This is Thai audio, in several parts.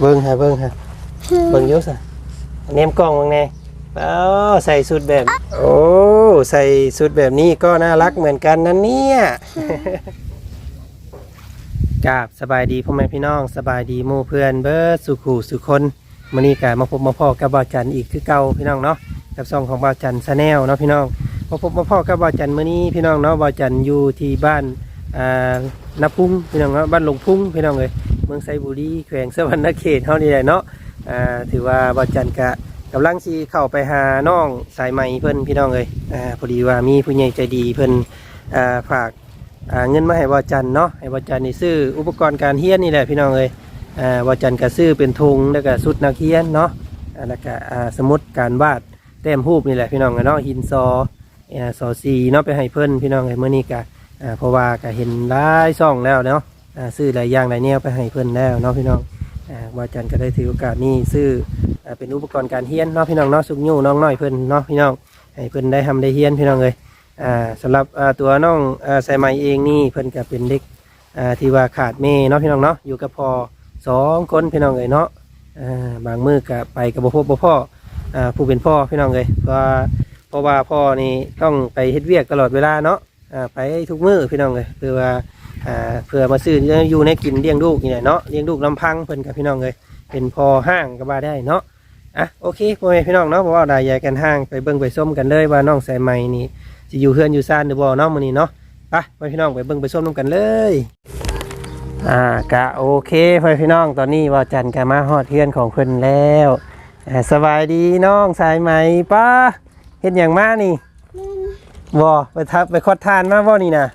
เบิ่งฮะเบิ่งฮะเบิ่งยุสะเนมกล้องมึงแน่เอ้าใส่สุดแบบ โอ้ใส่สุดแบบนี้ก็น่ารักเหมือนกันนะเนี่ยกราบสบายดีพ่อแม่พี่น้องสบายดีหมู่เพื่อนเบิร์สุขูสุคนมื้อนี้ก็มาพบมาพ่อกับบ่าวจันอีกคือเก่าพี่น้องเนาะกับซองของบ่าวจันชาแนลเนาะพี่น้องมาพบมาพ่อกับบ่าวจันมื้อนี้พี่น้องเนาะบ่าวจันอยู่ที่บ้านอ่านาพุ่งพี่น้องเนาะบ้านหลวงพุ่งพี่น้องเลย มืองไซบุรีแขวงสวรรณเขตเฮานี่แหละเนาะอ่าถือว่าบ่าจันกะกำลังสิเข้าไปหาน้องสายใหม่เพิ่นพี่น้องเลยอ่าพอดีว่ามีผู้ใหญ่ใจดีเพิ่นอ่าฝากอ่าเงินมาให้บอจันเนาะให้บอจันนี่ซื้ออุปกรณ์การเฮียนนี่แหละพี่น้องเลยอ่าบอจันก็ซื้อเป็นทงแล้วก็สุดนักเฮียนเนาะแล้วก็อ่าสมุดการวาดแต้มรูปนี่แหละพี่น้องเนาะหินซออ่าซอซีเนาะไปให้เพิ่นพี่น้องเลยเมื่อนี้ก็อ่าเพราะว่าก็เห็นหลายซ่องแล้วเนาะ ซื้อหลายอย่างหลายแนวไปให้เพิ่อนแล้วเนาะพี่น้องอ่าจันก็ได้ถือโอกาสนี้ซื้อเป็นอุปกรณ์การเฮียนเนาะพี่น้องเนาะสุกยูน้องน้อยเพิ่อนเนาะพี่น้องให้เพิ่อนได้ทำได้เฮียนพี่น้องเลยอ่าสำหรับตัวน้องอ่าสายไหมเองนี่เพิ่อนก็เป็นเด็กที่ว่าขาดแม่เนาะพี่น้องเนาะอยู่กับพอสองคนพี่น้องเลยเนาะบางมือก็ไปกับบ่พบบ่พ่อผู้เป็นพ่อพี่น้องเลยเพราะว่าเพราะว่าพ่อนี่ต้องไปเฮ็ดเวียกตลอดเวลาเนาะไปทุกมือพี่น้องเลยเพื่อว่า อ่าเพื่อมาซื้ออยู่ในกินเลี้ยงลูกนี่แหละเนาะเลี้ยงลูกลำพังเพิ่นกับพี่น้องเลยเป็นพอห้างก็ว่าได้เนาะอะโอเคพ่อแม่พี่น้องเนาะเพราะว่าได้ยายกันห้างไปเบิ่งไปส้มกันเลยว่าน้องสายไหมนี่จะอยู่เฮือนอยู่ซ่านหรือบ่เนาะมื้อนี้เนาะไปไปพี่น้องไปเบิ่งไปส้มน้ำกันเลยอ่ากะโอเคไปพี่น้องตอนนี้ว่าจันกะมาฮอดเฮือนของเพิ่นแล้วอ่าสบายดีน้องสายไหมป้าเฮ็ดหยังมานี่บ่ไปทับไปคอดทานมาบ่นี่นะ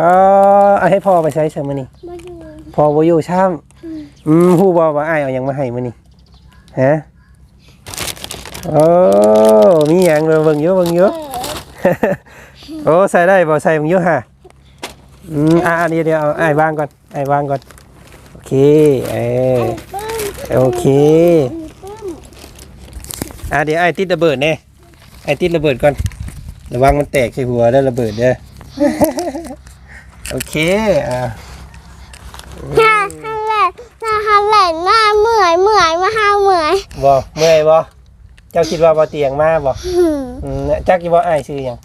ออเอาให้พ่อไปใช้ซะมื้อนี้มาอยู่พ่อบ่อยู่ช้ำอืมฮู้บ่ว่าอ้ายเอาหยังมาให้มื้อนี้ฮะโอ้มีหยังเบิ่งอยู่เบิ่งอยู่ โอ้ใส่ได้บ่ใส่มึงเยอะฮะอืมอ่าเดี๋ยวเดี๋ยวเอาไอ้ายวางก่อนไอ้ายวางก่อน โอเคเออโอเค อ่าเดี๋ยวไอ้ติดระเบิดเนี่ยไอ้ติดระเบิดก่อน ระวังมันแตกใส่หัวแล้วระเบิดเด้อ โอเคอ่าถ้าฮันแหลนถ้าฮันแหลนมาเมื่อยเมื่อยมาห้าเมื่อยบ่เมื่อยบ่เจ้าคิดว่าบ่เตียงมาบ่หืมอืมจักคิดว่าไอ้ายชื่อหยัง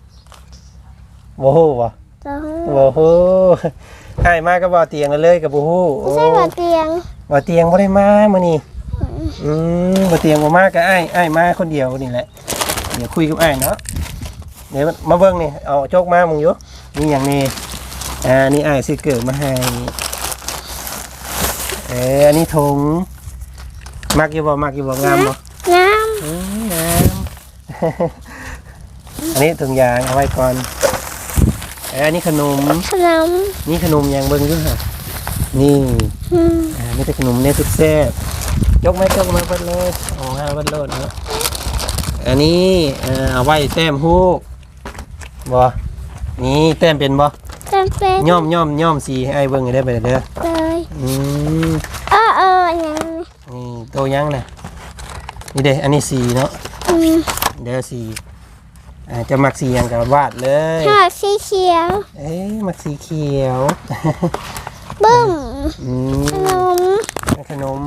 บ่ฮู้บ่จะหูบ่ฮู้ไอ้ายมาก็บ่เตียงเลยกับบ่ฮู้ไม่ใช่หัวเตียงบ่เตียงบ่ได้มามื้อนี้อืมบ่เตียงบ่มาก็อ้ายอ้ายมาคนเดียวนี่แหละ เดี๋ยวคุยกับอ้ายเนาะเดี๋ยวมาเบิ่งนี่เอาโจกมามึงอยู่นี่หยังนี่ อ่านี่อ้ายซื้อเกิดมาให้เอออันนี้ถุงมักอยู่บ่มักอยู่บ่งามบ่น้อืมงามอันนี้ถุงยางเอาไว้ก่อนเอออันนี้ขนมำขนมนี่ขนมยังเบิ่งอยู่ฮะนี่หืมอ่านี่เป็นขนมเนี่ยสุดแซ่บยกไหมยกมาเบิดเลยโอ้ห้าเบิดโลดนะอันนี้เอ่อเอาไว้แต้มฮูกบ่นี่แต้มเป็นบ่ จำเป็นย่อมย่อมย่อมสีให้ไอ้เบิ่งให้ได้ไปเด้อเลยอืมเออเอออย่างนี้นี่โตยังน่ะนี่เด้อันนี้สีเนาะอืมเด้อสีอ่าจะมักสีหยังกับวาดเลยถ้าสีเขียว เอ๊ะมักสีเขียวบึ้มอืขมนมขนม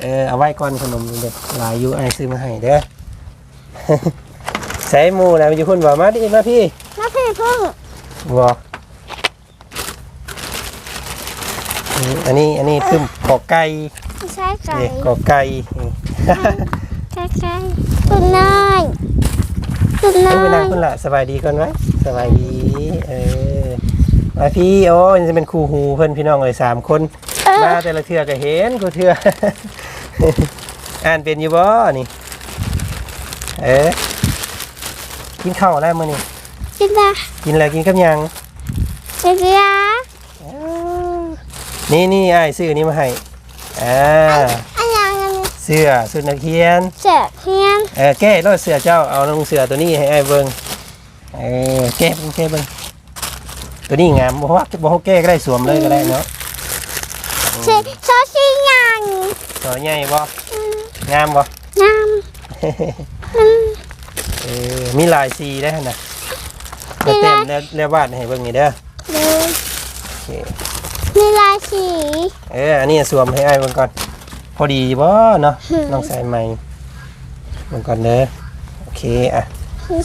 เออเอาไว้ก่อนขนมนี่เด็กหลายอยู่ไอายซื้อมาให้เด้อ ใส่หมูนะมันอยู่คุณบอกมาดิมาพี่น้ำพี่พึ่งบอก อืมอันนี้อันนี้ตึมกอไก่ไม่ใช่ไก่เด็กกอไก่นี่ไก่ไก่ตุนน้อยตุนน้เอาอไปนั่งยคุณละสบายดีก่อนไหมสบายดีเออมาพี่โอ้ยจะเป็นครูหูเพื่อนพี่น้องเลยสามคนเออมาแต่ละเทือก็เห็นกูเทืออ่านเป็นอยู่บ่นี่เอ๊ะกินข้าวแล้วมื้อนี้กินละกินแล้วกินกับหยังกินยา นี่นี่ไอ้ายซื้ออนนี้มาให้อ่าอันยังอันนี้เสื้อสุดนักเรียนเจ็บเฮียนเออแก้รถเสื้อเจ้าเอาลงเสื้อตัวนี้ให้ไอ้ายเบิ่งเออแก้เบิ่งแก้เบิ่งตัวนี้งามบ่ว่าบ่ฮู้แก้ก็ได้สวมเลยก็ได้เนาะเจ็บซอสซี่ยังตัวใหญ่บ่งามบ่น้เออมีหลายสีได้หั่นน่ะแล้วเต็มแล้วแล้ววาดให้เบิ่งนี่เด้อำเลยโอเคมีลาย สีเอออันนี้สวมให้ไอ้เบิ่งก่อน พอดีบ่เนาะน้องสายใหม่มันก่อนเด้อโอเคอะ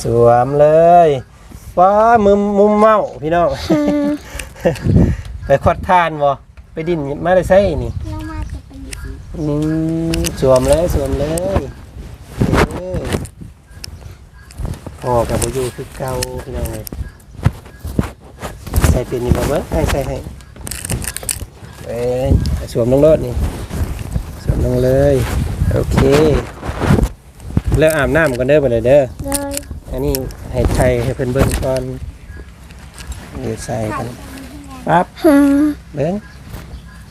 สวมเลยว้ามุมมุมเมาพี่น้องไปขอดทานบ่ไปดินมาได้ใส่นี่เรามาจะเป็นอืมสวมเลยสวมเลยเออพ่อกับบ่อยู่คือเก่าพี่น้องเลยใส่เป็นนี่บ่เบิ่งให้ใส่ให้ เอ้ยสวมลงรถนี่สวมลงเลย โอเค แล้วอาบน้ำกันเด้อไปเลยเด้อเลยอันนี้ให้ไทยให้เพิ่นเบิ่งก่อนเดี๋ยวใส่กันปั๊บอืมเบิ่ง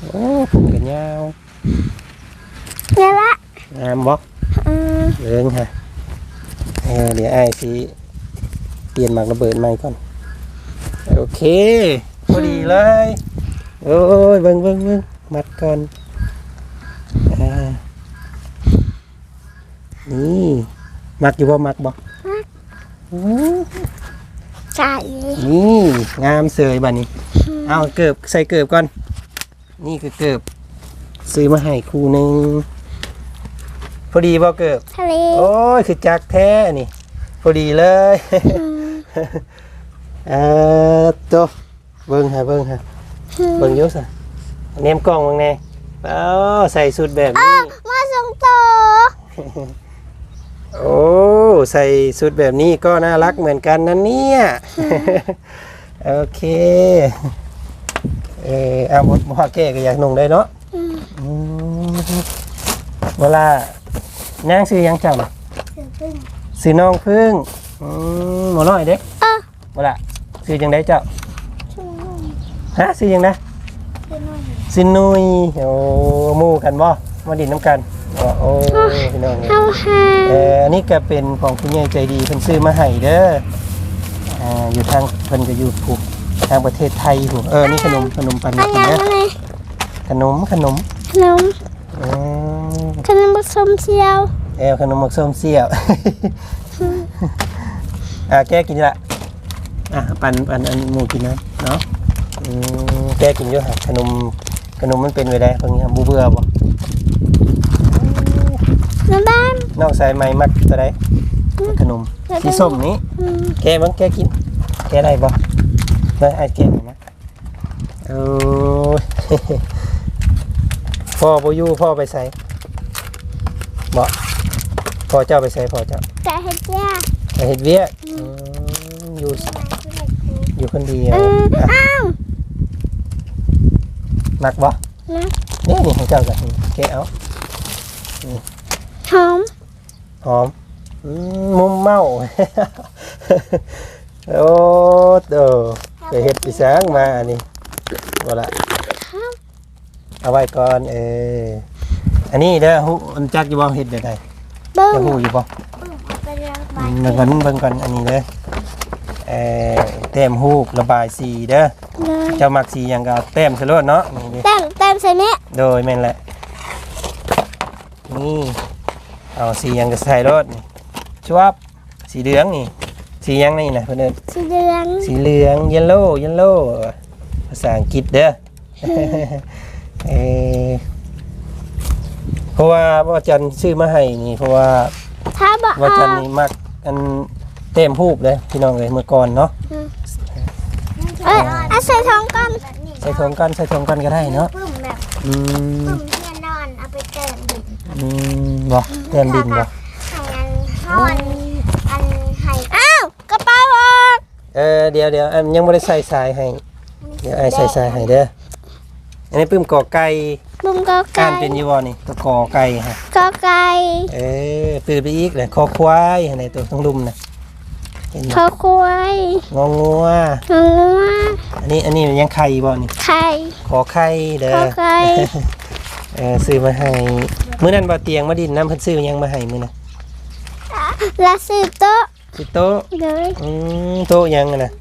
โอ้ผมกันยาวเนี่ยละงามบ่อืมเบิ่งฮะเออเดี๋ยวไอ้ายสิเปลี่ยนหมากระเบิดใหม่ก่อน โอเคพอดีเลย โอ้ยเบิ่งเบิ่งเบิ่งมัดก่อนอ่านี่มักอยู่บ่มักบ่อืมใส่นี่งามเสยบัดนี้ เอาเกิบใส่เกิบก่อน นี่คือเกิบซื้อมาให้คู่หนึ่งพอดีบ่เกิบทะเลโอ้ยคือจักแท้นี่พอดีเลยอืมเออโตะเบิ่งฮะเบิ่งฮะ เบิ่งอยุ่สะเนมกล้องเบิ่งแน่เอ้าใส่สุดแบบอ้านี้วมาส่งโตโอ้ใส่สุดแบบนี้ก็น่ารักเหมือนกันนะเนี่ย โอเค เออเอาหมดหมอแก้ก็อยากนุ่งได้เนาะอืมอืมเวลานั่งซื้อหยังจังเสือพึ่งซื้อน้องพึ่งอืมหมอน้อยเด็กเออเวลาซื้อจังได้เจ้าช่วยหน่อย ฮะซื้อยังนะช่วยหน่อยซินนุยโอ้หมู่กันบ่มาดินน้ำกันอ๋อโอ้พี่น้องเนี่ยเอาหาเอออันนี้ก็เป็นของคุณยายใจดีเพิ่นซื้อมาให้เด้ออ่าอยู่ทางเพิ่นก็อยู่ถูกทางประเทศไทยถูกเออนี่ขนมขนมปันอันกินยังนะอะไรขนมขนมขนมอืมขนมผสมเชียวเออขนมหมกส้มเสี้ยว อ่าแกกินละอะปันปันอันหมูกินนะเนาะ อืมแกกินเยอะฮะขนมขนมมันเป็นไปได้เพิ่งทำบูเบื่อบ่น้ำบ้านนอกสายไหม้มักตัวใดขนมสีส้มนี้ อืมแกบังแกกิน แกได้บ่ได้ไอ้แกนี่นะโอ้ย พ่อบ่อยู่พ่อไปใส่บ่พ่อเจ้าไปใส่พ่อเจ้าแต่เห็ดยากไปเฮ็ดเวียกอืมอยู่อยู่คนเดียวเอออะอ้าว มักบ่นะนี่นี่ของเจ้าก็แกเอาหอมหอมอืมมุมเมา โอ้เด้อไปเฮ็ดปีสางมาอันนี้บ่ละเอาไว้ก่อนเอออันนี้เด้อฮู้อันจักอยู่บ่เฮ็ดได้ไดเบิ้งจะฮู้อยู่บ่ไปเรียงไปอืมเบิ่งก่อนเบิ่งก่อนอันนี้เด้อเอ่อ แต้มฮูกระบายสีเด้อเลยเจ้ามักสีหยังก็เอาแต้มใส่รถเนาะนี่ดิเต็มเต็มใส่เนี้ยโดยแม่นแหละนี่เอาสีหยังก็ใส่รถนี่ชวบสีเหลืองนี่สีหยังนี่นะเพื่อนเอิ้นสีเหลืองสีเหลืองเยลโล่เยลโล่ภาษาอังกฤษเด้อเออเพราะว่าว่าจันซื้อมาให้นี่เพราะว่า ถ้าบอกว่าเอา จันนี่มักอันเต็มหูบเลยพี่น้องเลยเมื่อก่อนเนาะ เอ้ยเอาใส่ท้องก่อนใส่ทงกันใส่ทงกันก็ได้เนาะปึ้มแบบอืมปึ้มเทียนนอนเอาไปเติมดินอืมบ่เต็มดินบ่ให้อันห่อนอันให้อ้าวกระเป๋าออกเออเดี๋ยวเดี๋ยวอันยังไม่ได้ใส่สายให้ เดี๋ยวไอ้ใส่สายให้เด้ออันนี้ปื้มกอไก่บุ้มกออ่าไก่นเป็นอยี่วอนี่ตัวกอไก่ฮะกอไก่เออปืนไปอีกเลยคอควายอันไหนตัวต้องลุมนะ เห็นไหมขอควายงองัวงองัวอันนี้อันนี้ยังไข่บ่นี่ไข่ขอไข่เด้ขออไข่เออซื้อมาให้มื้อนั้นบ่เตียงมาดินน้ำเพิ่นซื้อหยังมาให้มื้อน่ะลาสืบโต๊ะสิโต๊ะเลยอืมโต๊ะหยังอะน่ะ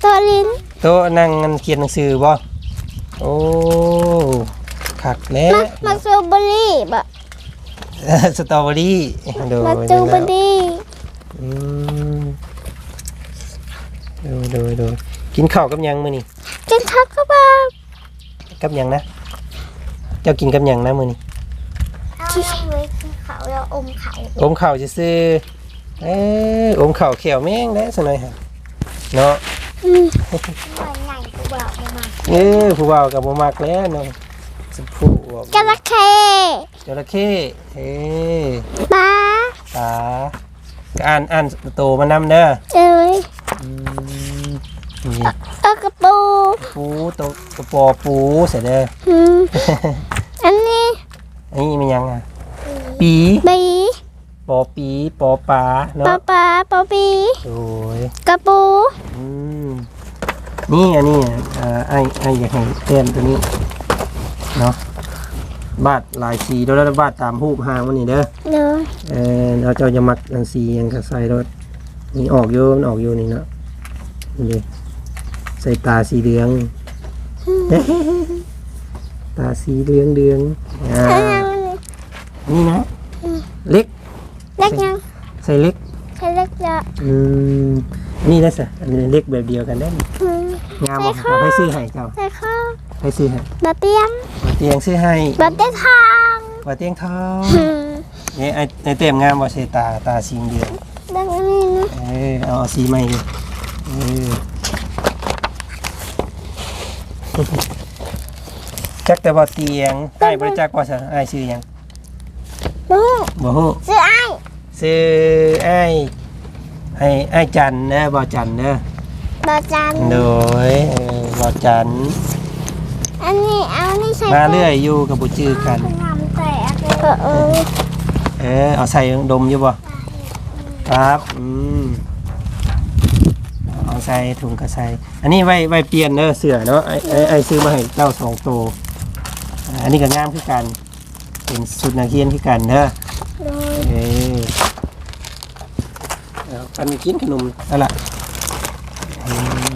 โต๊ะลิ้นโต๊ะนั่งกันเขียนหนังสือบ่โอ้คักแน่มักมักสตรอเบอรี่บะสตรอเบอรี่โดยมักสตรอเบอรี่อืม โดยโดยโดยกินข้าวกับหยังมื้อนี้กินทักก็บ้ากับหยังนะ เจ้ากินกับหยังนะมื้อนี้อที่ไว้กินเขาแล้วอมเขาอมเข่าซื่อๆเอ้ยอมเข่าเขียวแม่งได้สักหน่อยฮะเนาะอืมมันใหญ่กูบอกมาเอ้ยผู้บ่าวกับบ่มักแล้วเนาะสมผู้บอกจระเข้จระเข้เอ้ยปลาตาก็อ่านอ่านโตมานำเด้อเอ้ย อืมนี่ตกกระปูปูโตกระปอปูเสร็จเด้อ อืมอันนี้อันนี้มันยังอะปีบีปอปีปอปลาปลาเนาะปลาปลาปีโอ้ยกระปูอืมนี่อันนี้อ่าไอ้ไอ้อยากให้เต้มตัวนี้เนาะบาดหลายสีแล้วแล้วบาดตามรูปหางมันนี่เด้อ เลยเออเราเจ้าจะมักอันสีอันกระใส่รถ นี่ออกอยู่มันออกอยู่นี่เนาะนี่ดิใส่ตาสีเหลือง ตาสีเหลืองเหลืองอ่าอันยังนี่นะ เล็ก เล็กยังใส่เล็กใช่เล็กเยอะอืมนี่นะสะอันนี้เล็กแบบเดียวกันได้อืมงามบอกบอกให้ซื้อให้เจ้าใส่ข้าวให้ซื้อให้บะเตียงมาเตียงซื้อให้บะเตียงทางมาเตียงทองอืมนี่ไอ้ไอ้เต็มงามบ่ใช่ตาตาสีเดียวดังนี้นะ เออเอาสีใหม่ดิเออจักแต่ว่าเตียงไอ้บริจักว่าซะไอ้ซื้อหยังลูกบ่ฮู้ซื้อไอ้ซื้อไอ้ไอ้ไอ้จันเด้อบ่จันเด้อบะจันโดยเออบ่จัน อันนี้เอานี่ใส่มาเรื่อยอยู่กับบ่จื้อกันน้ำแตกเลยเออเออเออ เอาใส่ดมอยู่บ่ ครับอืมเอาใส่ถุงกระใส่อันนี้ไว้ไว้เปลี่ยนเด้อเสื้อเนาะไอ้ไอ้ไอ้ซื้อมาให้เจ้าสองตัวอ่าอันนี้ก็งามคือกัน เป็นสุดนักเรียนคือกันเด้อเลยเออเอาอันนี้กินขนมนั่นล่ะอืม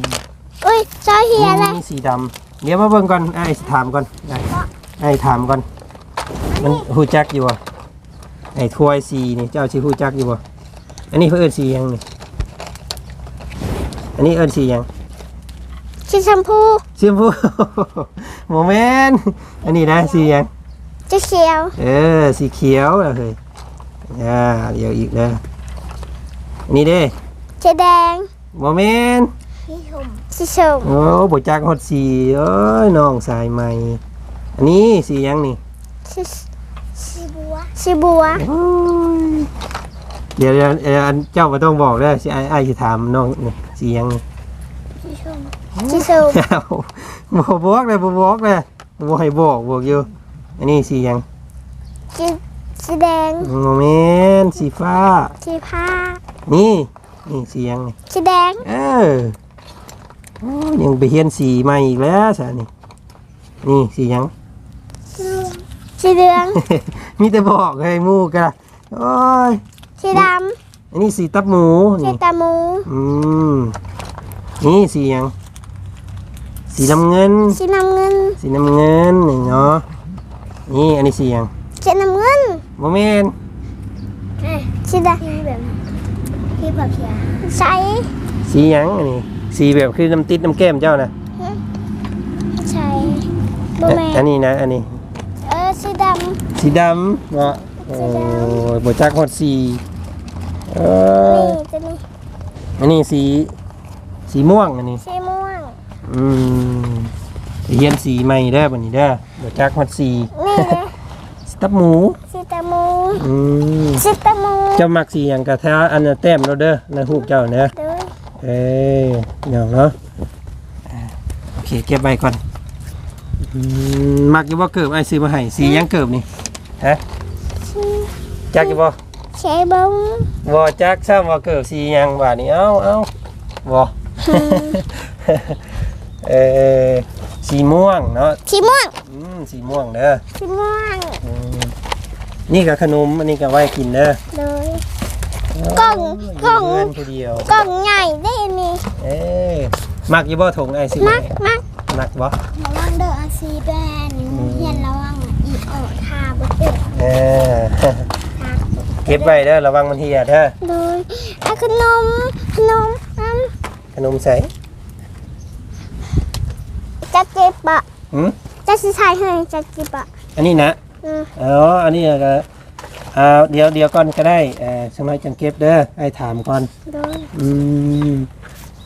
อุ้ยเจ้าเฮียอะไรนี่สีดำเดี๋ยวมาเบิ่งก่อนไอ้สิถามก่อนไอ้ไอ้ถามก่อน มันฮู้จักอยู่บ่ไอ้ถ้วยสีนี่เจ้าสิฮู้จักอยู่บ่ อันนี้เพิ่นเอิ้นสีหยังนี่อันนี้เอิ้นสีหยังชิชมพูสีชมพูโมเมนต์อันนี้นะสีหยังจะเขียว เออสีเขียวแล้วเฮ้ยอ่าเดี๋ยวอีกนะอันนี้เด้จะแดงโมเมนต์ชิชมโอ้บ่จักฮอดสีเอ้ยน้องสายใหม่อันนี้สีหยังนี่ชิชิบัวชิบัวโอ้ย เดี๋ยวเดี๋ยวเดี๋ยวอันเจ้าบ่ต้องบอกเด้อสิไอ้ไอ้สิถามน้องนี่สีหยังนี่ชิชมอ้าวบ่บอกเลยบ่บอกเลยบ่ให้บอกบอกอยู่ อันนี้สีหยังชิชิแดงโมเมนต์สีฟ้า ชิผ้านี่นี่สีหยังนี่ชิแดงเออโอ้ยยังไปเฮียนสีใหม่อีกแล้วซะนี่นี่สีหยัง ชิเหลือง มีแต่บอกให้หมู่กะโอ้ย ชิดอันนี้สีตับหมูำชินี่ตามูอืมนี่สีหยังสีน้ำเงินชิน้ำเงินสีน้ำเงินนี่เนาะนี่อันนี้สีหยังชิน้ำเงินโมเมนต์ชิดาแบบที่แบบใช้สีหยังอันนี้สีแบบคือน้ำติดน้ำแก้มเจ้านะใช้โบแมอันนนี้นะอันนี้เออสีดสีดำเนาะโอ้ ยบจักฮอดสีเอำอนี่จะมีอันนี้สี สีม่วงอันนี้ สีม่วง อืมเรียนสีใหม่เด้อบัดนี้เด้อบจักฮอดสีนี่เลยสตับหมู สีตามูอืมสีตามูเจ้ามักสีหยังกะท้าอันน่ะแต้มเราเด้อในรูปเจ้าเด้อ เด้อเอ้ยเดี๋ยวเนาะอ่าโอเคเก็บไว้ก่อนอืมมักอยู่บ่เกิบไอ้ซื้อมาให้สีหยังเกิบนี่ฮะ จักอยู่บ่ ใช้บงบ่จักซ้ำว่าเกิบสีหยังบาดนี้เอ้าเอ้าบ่ เออสีม่วงเนาะสีม่วงอืมสีม่วงเด้อสีม่วงอืมนี่ก็ขนมอันนี้ก็ไว้กินเด้อเลย กล่องกล่องเงินผู้เดียว กล่องใหญ่ได้นี่เอ้ยมักอยู่บ่ถุงไอ้สิมักมักมักบ่ ระวังเด้อสีแดงเห็นระวังอีกออกทาบ่เด้อเออ เก็บไว้เด้อระวังมันเหียเด้อเลยเอาขนมขนมอันขนมใส่จะเจ็บปะหืมจะสิใช้ให้จะเจ็บปะอันนี้นะอืมอ๋ออันนี้ก็อ่าเดี๋ยวเดี๋ยวก่อนก็ได้เอ่อสมัยจังเก็บเด้อให้ถามก่อน โดยอืม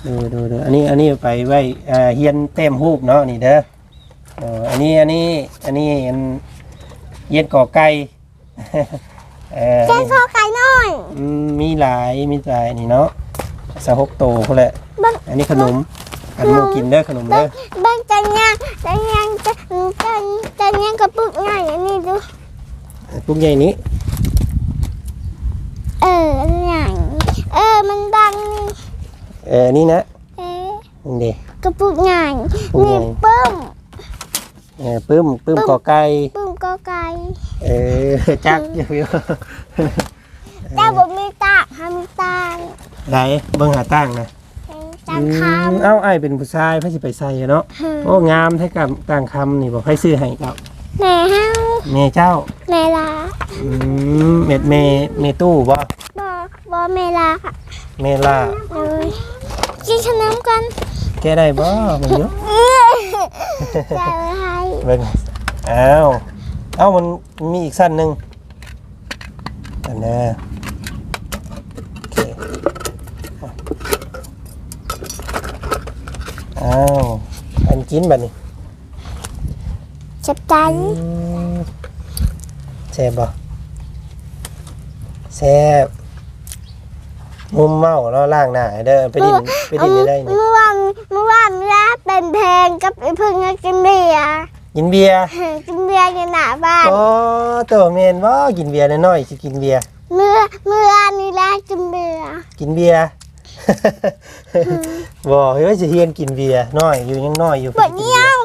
ดูดูดูอันนี้อันนี้ไปไว้อ่าเฮียนเต็มรูปเนาะนี่เด้อเอออันนี้อันนี้อันนี้อันเฮียนก่อไก่ เออแกงข้าวไก่น้อยอืมมีหลายมีหลายนี่เนาะสะฮกโตพุ่นแหละ เบังอันนี้ขนมอันหมูกินเด้อขนมเบัเด้งอเบังจันยังจันยังจันจันจันยังกระปุกง่ายอันนี้ดูปุกใหญ่นี้ เอออันใหญ่เออมันดังนี่เออนี่นะเอ๊ะนี่เด้กระปุกใหญ่ปุกใหญ่นี่ปึ้มเออปึ้มปึ้มก่อไก่ปึ้ม ก็ไก่เออจักอยู่อยู่แต่บ่มีตาหามีตาไหนเบิ่งหาตั้งนะจังคอืมเอ้าไอ้ายเป็นผู้ชายเพื่อสิไปใส่เนาะำโอ้งามให้กับต่างคำนี่บอกให้ซื้อให้เจ้าแม่เฮาเมเจ้าแม่ลาอืมเม็ดเมเมตู้บ่บ่บ่แม่ลาค่ะเมล่าเลยกินขนมกันแกได้บ่มันอยู่จะเอาให้เบิ่งอ้าว เอ้ามันมีอีกสั้นหนึงอันน่ะโอเคอ้าวอันกินบัดนี้เจ็บใจอืมแซ่บบ่แซ่บมุมเมาเนาะล่างหน้าให้เด้อไปดินไปดินได้ได้นี่เมื่อวานเมื่อวานแล้เป็นเพลงกับไอ้พึ่งก็กินเบียร์ กินเบียร์กินเบียร์อยู่หน้าบ้านโอ้ตัวเมนบ่กินเบียร์น้อยๆสิกินเบียร์เมื่อเมื่อวานนี้แล้กินเบียร์กินเบียร์บ่เฮ้ยสิเฮียนกินเบียร์น้อยอยู่ยังน้อยอยู่ปวดเงี้ยว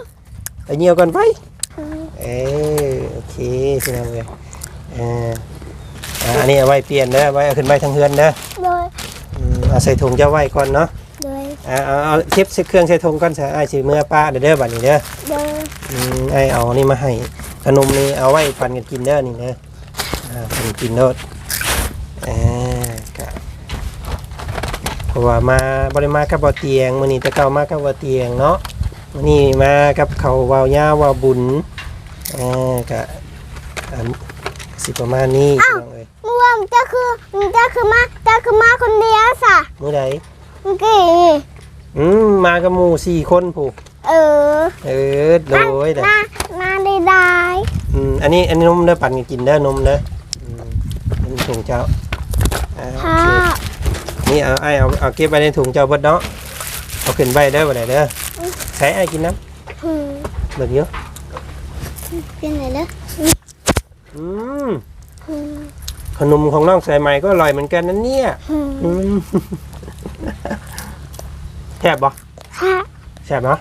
ไปเหี่ยวก่อนไปเออโอเคพี่น้องเอ้ยเอออ่าอันนี้เอาไว้เปลี่ยนเด้อไว้เอาขึ้นไว้ทางเฮือนเด้อโดยอืมเอาใส่ถุงจะไว้ก่อนเนาะโดยเอาเอาเอาเช็ดเครื่องใส่ถุงก่อนซะไอ้ายสิเมื่อป้าเด้อเด้อบัดนี้เด้อโดยอืม ไอ้เอานี่มาให้ขนมนี่เอาไว้ปันกันกินเด้อนี่เด้ออ่าปันกินโนดอ่ากะเพราะว่ามาบริมากับบ่เตียงมื้อนี้แต่เก่ามากับบ่เตียงเนาะมื้อนี้มากับเขาวาวยาววาวบุญอ่ากะอันสิประมาณนี้พี่น้องเอ้ยเมื่อวานจะคือจะคือมาจะคือมาคนเดียวสะมื้อใดเมื่อกี้อืมมากับหมู่สี่คนผู้ เออ เออโดยเด้อมามาได้ได้อืมอันนี้อันนี้นมเด้อปั่นกันกินเด้อนมเด้ออืมอันนี้ถุงเจ้าอ่าโอพ่อเคนี่เอาไอ้เอาเอาเก็บไว้ในถุงเจ้าเบิดเนาะเอาขึ้นไว้เด้อบ่ได้เด้อใช้ไอ้กินน้อืมำเบิดเยอะเป็นไงเด้ออืมอืมขนมของน้องสายใหม่ก็อร่อยเหมือนกันนั่นเนี่ยอืมอืมแซ่บบ่ค่ะแซ่บเนาะ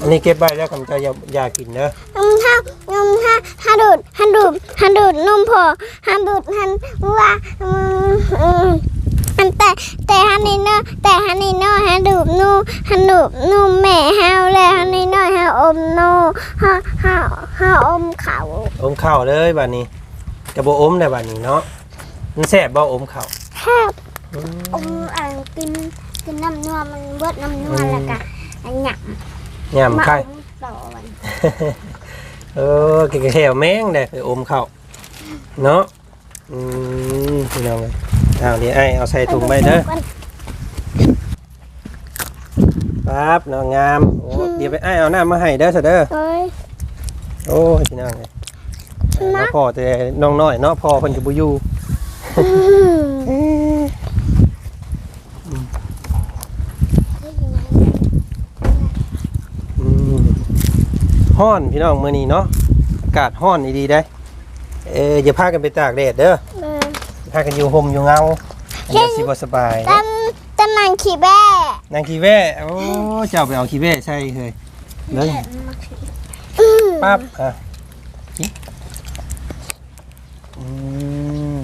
อันนี้เก็บไว้แล้วคำจ้าอย่าอย่ากินเด้อนมท่านมท่าฮันดูดฮันดูดฮันดูดนมพอฮันดูดฮันว่าอืมอืมอันแต่แต่ฮันนี่เนาะแต่ฮันนี่เนาะฮันดูดนูฮันดูดนูแม่เฮาแล้วฮันนี่เนาะฮาอมโนฮาฮาฮาอมเขาอมข้าวเลยบัดนี้กระโบอมได้บัดนี้เนาะมันแซ่บบ่อมข้าวครับอมอ่ากินกินน้ำนัวมันเบิดน้ำนัวแล้วก็อันหยัก ยำไข่อมต่อวันเออกินกระเทียมแมงได้ไปอมข้าวเนาะอืมพี่น้องเลยเอาเดี๋ยวไอ้เอาใส่ถุงไปเด้อปั๊บน้องงามโอ้เดี๋ยวไปไอ้เอาน้ำมาให้เด้อเถอะเด้อเอ้ยโอ้ยพี่น้องเลยน้องพ่อแต่น้องน้อยเนาะพ่อเพิ่นก็บ่อยู่ อืม อืม ฮ้อนพี่น้องมื้อนี้เนาะอากาศฮ้อนดีๆได้อเอออย่าพากันไปตากแดดเด้อเออพากันอยู่ห่มอยู่เงาอันนี้สิบ่สบายตำตำนังขี่แบ่นางขี้แว่โอ้เจ้าไปเอาขี้แว่ใช่เฮ้ยเด้ออืมปั๊บอะกินอืม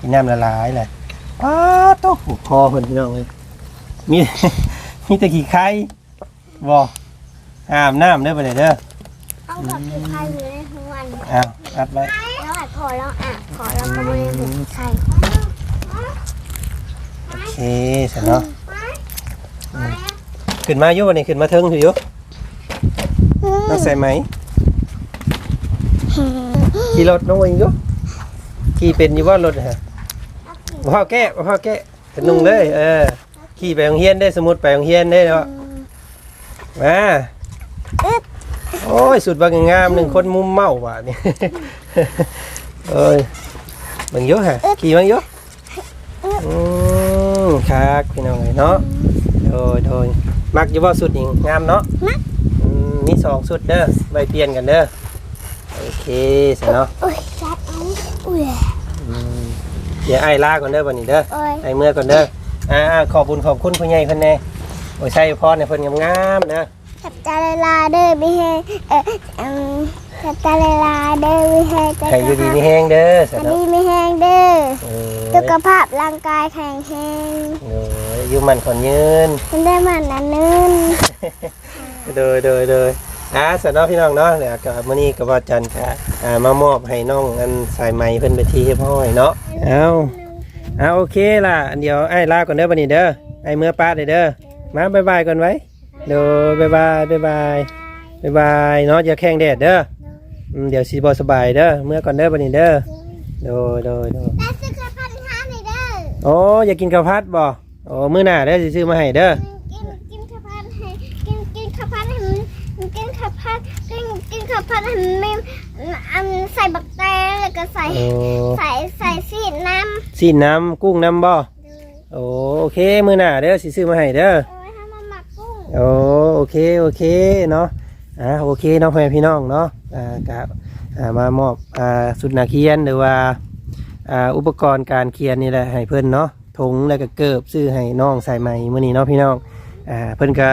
กินน้ำละลายเลยป๊าดโต๊ะคอเพิ่นพี่น้องเลยมีมีแต่ขี้ไข่บ่อาบน้ำเด้อไปเลยเด้อ ต้องขอขี่ไข่อยู่ในทุกวัน อ้าวอัดไว้แล้วอาจพอแล้วอะขอแล้วก็ไม่ได้ถูกไข่โอเคเสร็จเนาะอืมขึ้นมาอยู่วันนี้ขึ้นมาเทิงอยู่อยู่น้องใส่ไหมขี่รถน้องวิงอยู่ขี่เป็นอยู่ว่ารถฮะบ่พ่อแก้บ่พ่อแก้เป็นนุ่งเลยเออขี่ไปโรงเรียนได้สมมุติไปโรงเรียนได้เนาะมา โอ้ย สุดบางงามหนึ่งคนมุมเมาว่ะนี่เอ้ยเบังอยุฮะขี่บังอยุอืมครับพี่น้องเอ้ยเนาะโดยโดยมักอยู่ว่าสุดนี่งามเนาะมักอืมมีสองสุดเด้อไว้เปลี่ยนกันเด้อโอเคเสร็จเนาะโอ้ยจัดเอาอุ้ยอืมเดี๋ยวไอ้ายลาก่อนเด้อวันนี้เด้อโอ้ยไอ้เมื่อก่อนเด้ออ่าอ่าขอบคุญขอบคุณผู้ใหญ่เพิ่นแน่โอ้ยใช่พรเนี่ยเพิ่นงามๆนะ ขับตาลายลาเด้อไม่ให้เอ่ออืมขับตาลายลาเด้อไม่ให้ใจใครอยู่ดีมีแห้งเด้อเสร็จคเนาะดีไม่แห้งเด้อเอสุขอภาพร่างกายแข็งแรงโอ้ยอยู่มันคนยืน มันได้มันนันนึนโดยโดยโดยอ่าสำหรับพี่น้องเนาะเดี๋ยวกับมื้อนี้กับว่าจันทร์ค่ะอ่ามามอบให้น้องอันสายไหมเพิ่นไปที่เรียบร้อยเนาะเอาเอาโอเคล่ะอันเดียวไอ้ายลาก่อนเด้อบัดนี้เด้อไอ้เมื่อป้าเด้อเด้อมาบ๊ายบายก่อนไว้ โดยบ๊ายบายบ๊ายบายบ๊ายบายเนาะอย่าแข่งแดดเด้ออืมเดี๋ยวสิบ่สบายเด้อเมื่อก่อนเด้อบัดนี้เด้อโดยโดยโดยแต่สุขภาพห้าหน่อยเด้อโอ้อยากกินข้าวผัดบ่โอ้มื้อหน้าเด้อสิซื้อมาให้เด้อกินกินข้าวผัดให้กินกินข้าวผัดให้มันกินข้าวผัดกินกินข้าวผัดให้มันไม่อันใส่บักแตงแล้วก็ใส่โอ้ใส่ใส่ซีดน้สีน้ำกุ้งน้ำบ่ำโอ้โอเคมื้อหน้าเด้อสิซื้อมาให้เด้อโอ้ย โอ้โอเคโอเคเนาะอ่าโอเคเน้องพ่อแม่พี่น้องเนาะอ่ากับอ่ามามอบอ่าสุดนักเขียนหรือว่าอ่าอุปกรณ์การเขียนนี่แหละให้เพิ่นเนาะถุงแล้วก็เกิบซื้อให้น้องใส่ใหม่มื้อนี้เนาะพี่น้องอ่าเพิ่นก็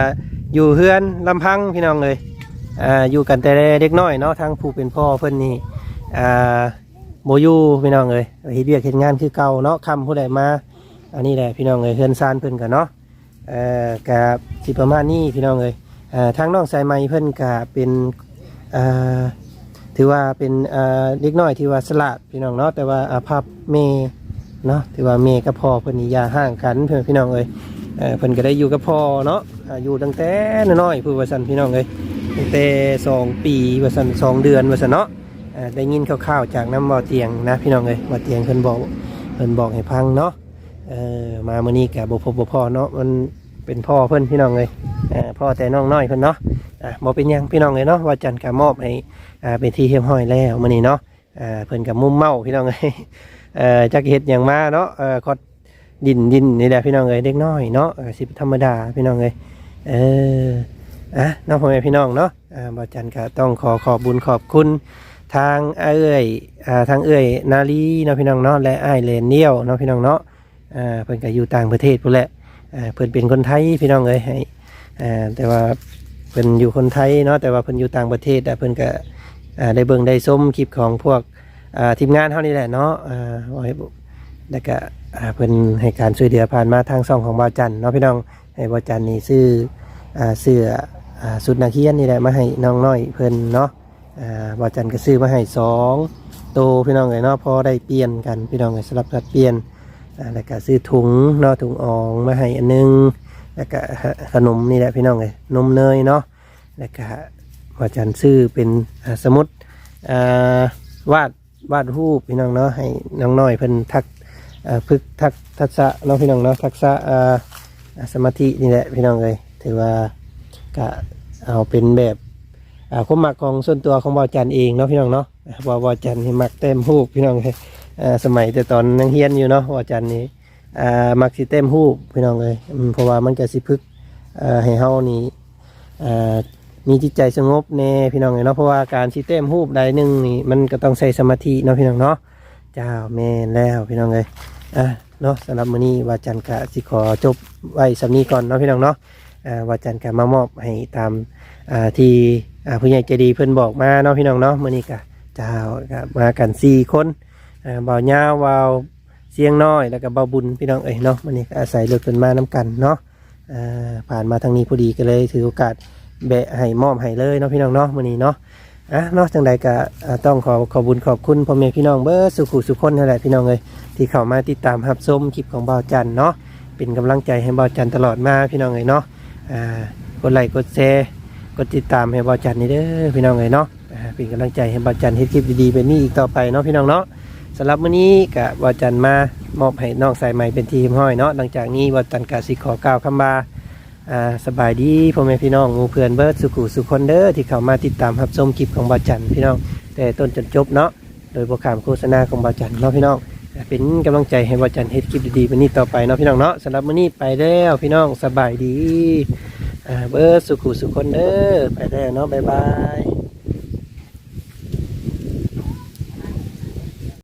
อยู่เฮือนลำพังพี่น้องเลยอ่าอยู่กันแต่เด็กน้อยเนาะทางผู้เป็นพ่อเพิ่นนี่อ่าโมยูพี่น้องเลยเฮ็ดเวียกเฮ็ดงานคือเก่าเนาะคำผู้ใดมา อันนี้แหละพี่น้องเลยเฮือนซานเพิ่นกันเนาะ เอ่อกับสิประมาณนี้พี่น้องเลยอ่อทางน้องสายไหมเพิ่นกะเป็นอ่อถือว่าเป็นเอ่อเล็กน้อยที่ว่าสลัดพี่น้องเนาะแต่ว่าอาภัพเมเนาะถือว่าเมกับพ่อเพิ่นนี่ยาห่างกันเพื่อนพี่น้องเลยเอ่อเพิ่นก็ได้อยู่กับพ่อเนาะอ่าอยู่ตั้งแต่น้อยๆผู้ว่าซั่นพี่น้องเลยตั้งแต่สองปีว่าซั่นสองเดือนว่าซั่นเนาะอ่อได้ยินคร่าวๆจากน้ำบ่อเตียงนะพี่น้องเลยบ่อเตียงเพิ่นบอกเพิ่นบอกให้พังเนาะ เออมามื้อนี้กับบพบบ่พ่อเนาะมันเป็นพ่อเพิ่นพี่น้องเลยเออพ่อแต่น้องน้อยเพิ่นเนาะอะบ่เป็นหยังพี่น้องเลยเนาะว่าจันทร์ก็มอบให้อ่าเป็นที่เรียบร้อยแล้วมื้อนี้เนาะอ่าเพิ่นก็มุมเมาพี่น้องเลยเอ่อจักเฮ็ดหยังมาเนาะเอ่อคอดดินดินนี่แหละพี่น้องเลยเด็กน้อยเนาะก็สิธรรมดาพี่น้องเลยเอออะน้องพ่อแม่พี่น้องเนาะอ่าบ่จันทร์ก็ต้องขอขอบบุญขอบคุณทางเอ้ยอ่าทางเอ้ยนาลีเนาะพี่น้องเนาะและอ้ายเลนเนียวเนาะพี่น้องเนาะ อ่าเพิ่นก็อยู่ต่างประเทศพุ่นแหละอ่าเพิ่นเป็นคนไทยพี่น้องเอ้ยให้อ่าแต่ว่าเพิ่นอยู่คนไทยเนาะแต่ว่าเพิ่นอยู่ต่างประเทศเพิ่นก็อ่าได้เบิ่งได้ส้มคลิปของพวกอ่าทีมงานเฮานี่แหละเนาะอ่าว่าให้แล้วก็อ่าเพิ่นให้การช่วยเหลือผ่านมาทางช่องของบ่าวจันเนาะพี่น้องให้บ่าวจันนี่ซื้ออ่าเสื้ออ่าสุดนักเรียนนี่แหละมาให้น้องน้อยเพิ่นเนาะอ่าบ่าวจันก็ซื้อมาให้สองโตพี่น้องเอ้ยเนาะพอได้เปลี่ยนกันพี่น้องเอ้ยสลับสัดเปลี่ยน แล้วก็ซื้อถุงเนาะถุงอองมาให้อันหนึง แล้วก็ขนมนี่แหละพี่น้องเลยนมเนยเนาะแล้วก็ว่าจันซื้อเป็นสมุดวาดวาดรูปพี่น้องเนาะให้น้องน้อยเพิ่นทักพึกทักทักษะเนาะพี่น้องเนาะทักษะสมาธินี่แหละพี่น้องเลยถือว่าก็เอาเป็นแบบความมักของส่วนตัวของบอจันเองเนาะพี่น้องเนาะบอบอจันนี่มักเต็มรูปพี่น้องเลย สมัยแต่ตอนนังเฮียนอยู่เนาะว่าจันนี้อ่ามักสิเต็มหูปพี่น้องเลยเพราะว่ามันก็สิพึกอ่าให้เฮานี่อ่ามีจิตใจสงบแน่พี่น้องเลยเนาะเพราะว่าการสิเต็มหูปใดหนึ่งนี่มันก็ต้องใช้สมาธิเนาะพี่น้องเนาะเจ้าแม่นแล้วพี่น้องเลยอะเนาะสำหรับมื้อนี้วาจันกะสิขอจบไว้สำนี้ก่อนเนาะพี่น้องเนาะวาจันกะมามอบให้ตามอ่าที่อ่าผู้ใหญ่ใจดีเพิ่อนบอกมาเนาะพี่น้องเนาะมื้อนี้กะเจ้าก็มากันสี่คน อ่าบ่าวาววาวเสียงน้อยแล้วก็เบาบุญพี่น้องเอ้ยเนาะมันนี่อาศัยรถเป็นมาน้กันเนาะผ่านมาทางนี้พอดีก็เลยถือโอกาสแบะให้มอบให้เลยเนาะพี่น้องเนาะมันนี้เนาะอะเนาะจังใดก็ต้องขอขอบุญขอบคุณพ่อแม่พี่น้องเบอร์สุขุสุขคนนั่นแหละพี่น้องเลยที่เข้ามาติดตามรับชมคลิปของบ่าวจันเนาะเป็นกำลังใจให้บ่าวจันตลอดมาพี่น้องเลยเนาะอ่ากดไลค์กดแชร์กดติดตามให้บอจันนี่เด้อพี่น้องเลยเนาะเป็นกำลังใจให้บอจันเฮ็ดคลิปดีๆแบบนี้อีกต่อไปเนาะพี่น้องเนาะ สำหรับมื้อนี้กะบอจันมามอบให้น้องสายใหม่เป็นทีมห้อยเนาะหลังจากนี้บอจันกะสิขอกล่าวคำบาอ่าสบายดีพ่อแม่พี่น้องหมู่เพื่อนเบิร์ดสุขุสุขคนเด้อที่เข้ามาติดตามรับชมคลิปของบอจันพี่น้องแต่ต้นจนจบเนาะโดยโปรแกรมโฆษณาของบอจันเนาะพี่น้องเป็นกำลังใจให้บอจันเฮ็ดคลิปดีๆแบบนี้ต่อไปเนาะพี่น้องเนาะสำหรับมื้อนี้ไปแล้วพี่น้องสบายดีเบิร์ดสุขุสุขคนเด้อไปแล้วเนาะบ๊ายบาย